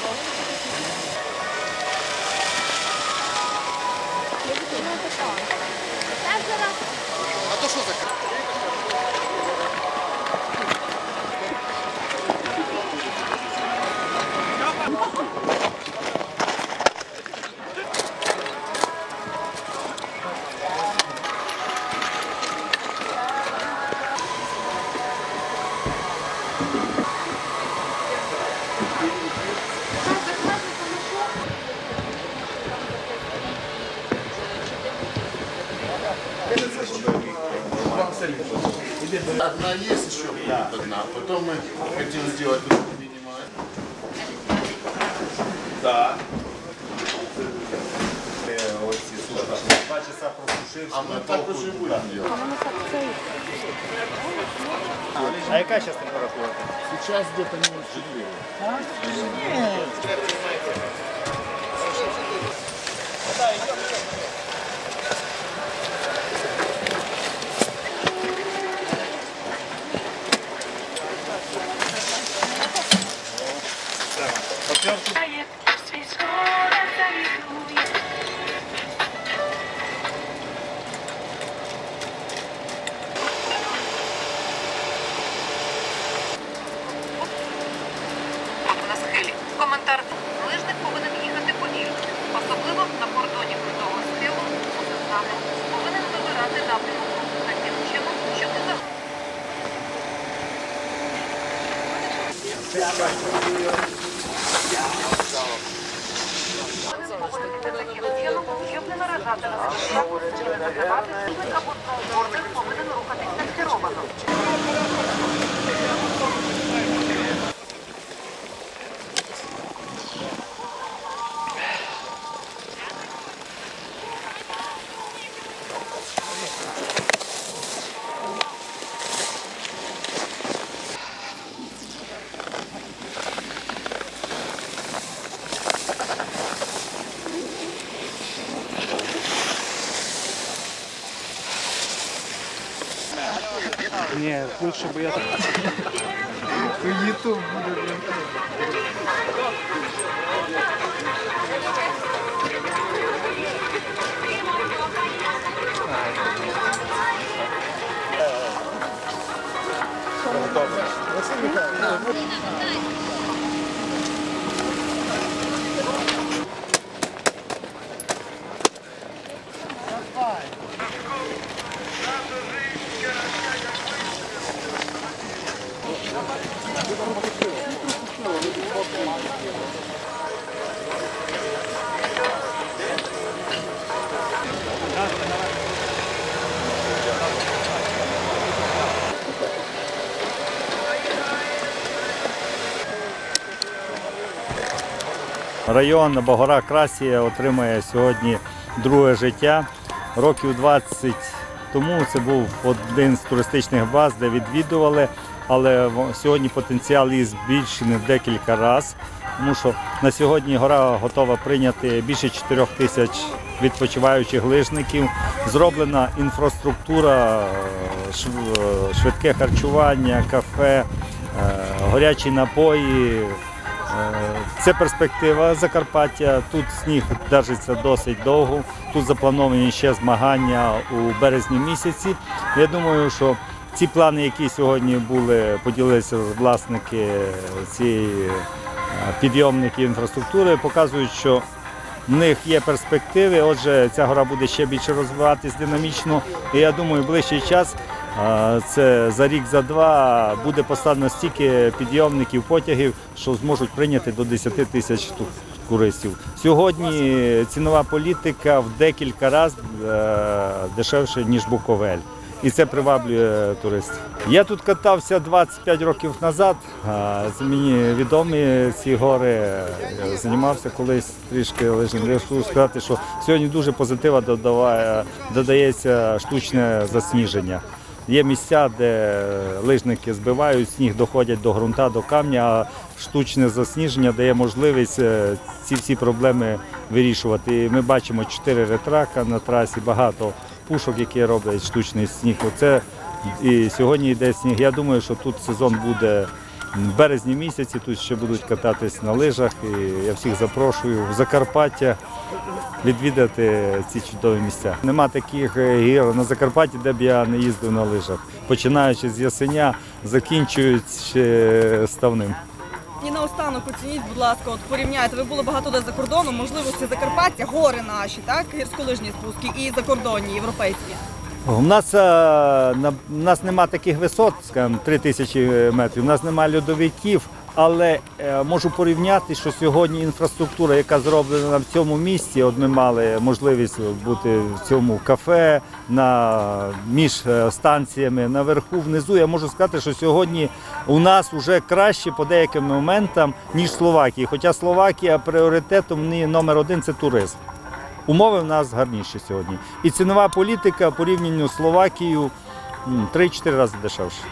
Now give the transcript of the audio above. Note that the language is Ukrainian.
А Одна есть еще будет одна. Потом мы хотим сделать. Так. Оці слухай, два часа просушився. А мы так уже будем делать. А яка зараз температура? Сейчас где-то минус 4. Свій скоро завітує. на схилі. Коментар. Лижник повинен їхати повільно, особливо на кордоні крутого схилу у. Повинен вибирати напрямок таким чином, щоб не загубити. повинен рухатись некеровано. Ні, лучше би я так. Ютуб буде. Район Богора Красія отримає сьогодні друге життя. Років 20 тому це був один з туристичних баз, де відвідували, але сьогодні потенціал її збільшений в декілька разів, тому що на сьогодні гора готова прийняти більше 4 тисяч відпочиваючих лижників. Зроблена інфраструктура, е, е, швидке харчування, кафе, е, горячі напої. Е, Це перспектива Закарпаття. Тут сніг держиться досить довго. Тут заплановані ще змагання у березні місяці. Я думаю, що ці плани, які сьогодні були, поділилися власники цієї підйомники підйомників інфраструктури, показують, що в них є перспективи. Отже, ця гора буде ще більше розвиватись динамічно. І я думаю, ближчий час. Це за рік, за два буде поставлено стільки підйомників, потягів, що зможуть прийняти до 10 тисяч ту- туристів. Сьогодні цінова політика в декілька разів е, дешевше, ніж Буковель. І це приваблює туристів. Я тут катався 25 років назад. Мені відомі ці гори. Я Займався колись трішки лижем. Я хочу сказати, що сьогодні дуже позитива додається штучне засніження. Є місця, де лижники збивають сніг, доходять до ґрунта, до камня, а штучне засніження дає можливість е, ці всі проблеми вирішувати. І ми бачимо чотири ретрака на трасі, багато пушок, які роблять штучний сніг. Оце і сьогодні йде сніг. Я думаю, що тут сезон буде В березні місяці тут ще будуть кататись на лижах. І я всіх запрошую в Закарпаття відвідати ці чудові місця. Нема таких е, гір на Закарпатті, де б я не їздив на лижах. Починаючи з Ясеня, закінчуючи ставним. І наостанок оцініть, будь ласка, от порівняйте. Ви були багато де за кордоном, можливості Закарпаття, гори наші, так, гірськолижні спуски і закордонні, європейські. У нас, е, у нас нема таких висот, скажімо, 3 тисячі метрів, у нас нема льодовиків, але е, можу порівняти, що сьогодні інфраструктура, яка зроблена в цьому місті, от ми мали можливість бути в цьому кафе, на, між е, станціями, наверху, внизу. Я можу сказати, що сьогодні у нас вже краще по деяким моментам, ніж Словакії. Хоча Словакія пріоритетом номер один це туризм. Умови в нас гарніші сьогодні. І цінова політика порівняно з Словакією м, 3-4 рази дешевше.